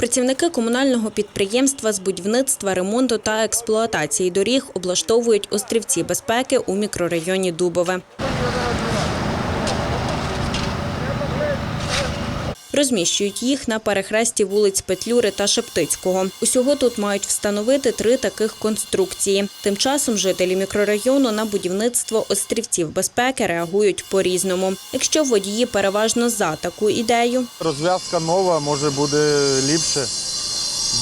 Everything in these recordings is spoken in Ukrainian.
Працівники комунального підприємства з будівництва, ремонту та експлуатації доріг облаштовують острівці безпеки у мікрорайоні Дубове. Розміщують їх на перехресті вулиць Петлюри та Шептицького. Усього тут мають встановити три таких конструкції. Тим часом жителі мікрорайону на будівництво острівців безпеки реагують по-різному. Якщо водії переважно за таку ідею, Розв'язка нова, може буде ліпше.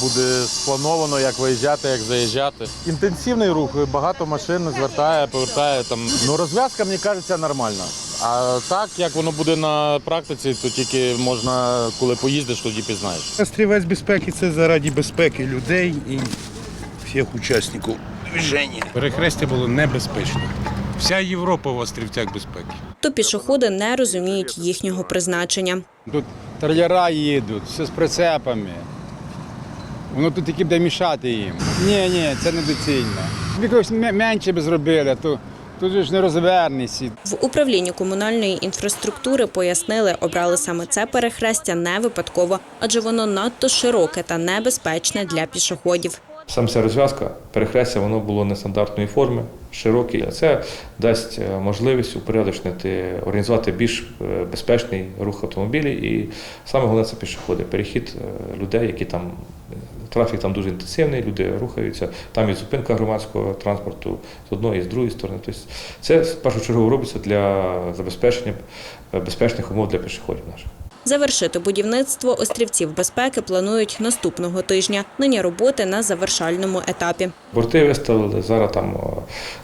Буде сплановано, як виїжджати, як заїжджати. Інтенсивний рух, багато машин звертає, повертає там. Ну розв'язка, мені кажеться, нормальна. А так, як воно буде на практиці, то тільки можна, коли поїздиш, тоді пізнаєш. Острівець безпеки це заради безпеки людей і всіх учасників движення. Перехрестя було небезпечно. Вся Європа в острівцях безпеки. то пішоходи не розуміють їхнього призначення. Тут трейлера їдуть, все з прицепами. Воно тут тільки буде мішати їм. Ні, ні, це недоцільно. Якось менше би зробили, то тут же ж не розвернешся. В управлінні комунальної інфраструктури пояснили, обрали саме це перехрестя не випадково, адже воно надто широке та небезпечне для пішоходів. Сам ця розв'язка, перехрестя, воно було нестандартної форми, широке. Це дасть е, можливість упорядочнити, організувати більш е, безпечний рух автомобілів. І саме головне це пішоходи, перехід е, людей, які там трафік там дуже інтенсивний, люди рухаються. Там і зупинка громадського транспорту з одної і з другої сторони. Тобто це в першу чергу робиться для забезпечення е, безпечних умов для пішоходів наших. Завершити будівництво острівців безпеки планують наступного тижня. Нині роботи на завершальному етапі. Борти виставили, зараз там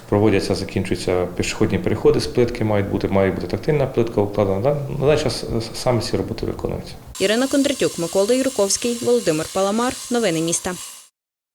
проводяться, закінчуються пішохідні переходи з плитки, мають бути, має бути тактильна плитка укладена. На даний час е, саме ці роботи виконуються. Ірина Кондратюк, Микола Юрковський, Володимир Паламар. Новини міста.